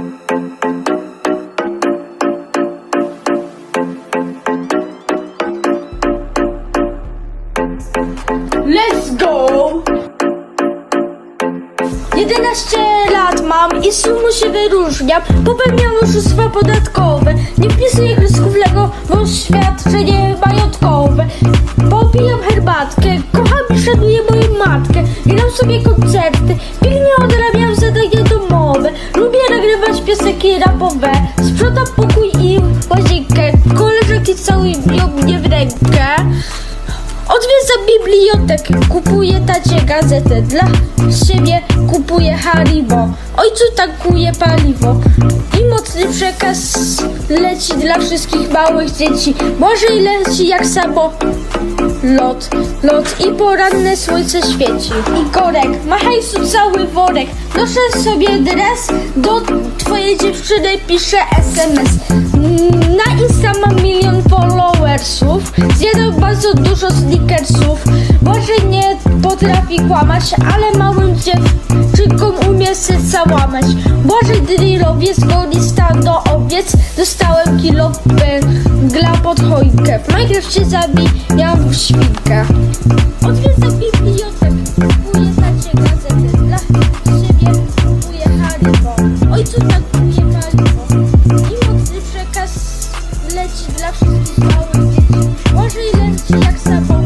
Let's go! 11 lat mam i sumu się wyróżniam. Popełniam oszustwa podatkowe. Nie wpisuję kresków Lego w oświadczenie majątkowe. Popijam herbatkę, kocham i szanuję moją matkę. Gram sobie koncerty, pilnie odrabiam zadania domowe. Nagrywać piosenki rapowe. Sprzątam pokój i łazienkę. Koleżanki całują mnie w rękę. Odwiedzam bibliotekę, kupuję tacie gazetę Dla siebie. Kupuję Haribo. Ojcu tankuję paliwo. I mocny przekaz leci dla wszystkich małych dzieci. Może i leci jak samo Lot, lot. I poranne słońce świeci. I korek, ma hajsu cały worek. Noszę sobie dres, do twojej dziewczyny piszę SMS Na Insta mam milion followersów. Zjadam bardzo dużo sneakersów. Może nie potrafi kłamać, ale małym dziewczynkom umie serca łamać. Boże drillowiec goni stan do owiec. Dostałem kilo węgla pod choinkę. W Minecrafcie zabijam świnkę. Odwiedzam bibliotekę zawsze jest jak sabon.